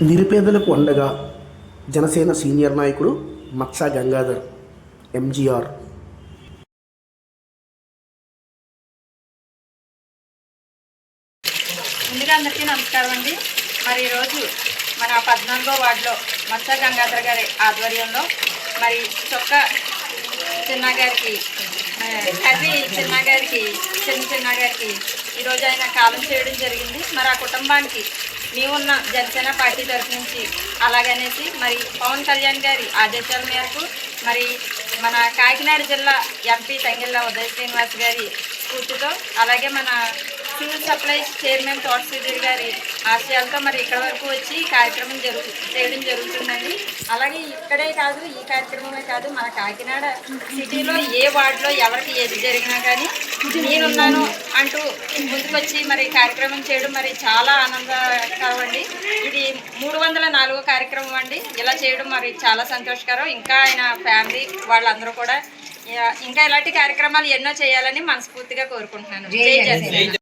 నిరుపేదలకు అండగా జనసేన సీనియర్ నాయకుడు మత్సా గంగాధర్ ఎంజీఆర్ ముందుగా అందరికీ నమస్కారం అండి. మరి ఈరోజు మన పద్నాలుగో వార్డులో మత్స గంగాధర్ గారి ఆధ్వర్యంలో మరి చొక్క చిన్న గారికి ఆ, కర్రీ చిన్న గారికి చిన్న చిన్న గారికి ఈరోజు ఆయన కాలం చేయడం జరిగింది. మరి ఆ కుటుంబానికి మేమున్న జనసేన పార్టీ తరఫు నుంచి అలాగనేసి మరి పవన్ కళ్యాణ్ గారి ఆదేశాల మేరకు మరి మన కాకినాడ జిల్లా ఎంపీ తంగిళ్ళ ఉదయ శ్రీనివాస్ గారి స్ఫూర్తితో అలాగే మన సివిల్ సప్లైస్ చైర్మన్ తోట సుధీర్ గారి ఆశయాలతో మరి ఇక్కడ వరకు వచ్చి కార్యక్రమం జరుగు చేయడం జరుగుతుందండి. అలాగే ఇక్కడే కాదు ఈ కార్యక్రమమే కాదు మన కాకినాడ సిటీలో ఏ వార్డులో ఎవరికి ఏది జరిగినా కానీ నేనున్నాను అంటూ ముందుకొచ్చి మరి కార్యక్రమం చేయడం మరి చాలా ఆనందకరం అండి ఇది మూడు వందల నాలుగో కార్యక్రమం అండి. ఇలా చేయడం మరి చాలా సంతోషకరం. ఇంకా ఆయన ఫ్యామిలీ వాళ్ళందరూ కూడా ఇంకా ఇలాంటి కార్యక్రమాలు ఎన్నో చేయాలని మనస్ఫూర్తిగా కోరుకుంటున్నాను. జై.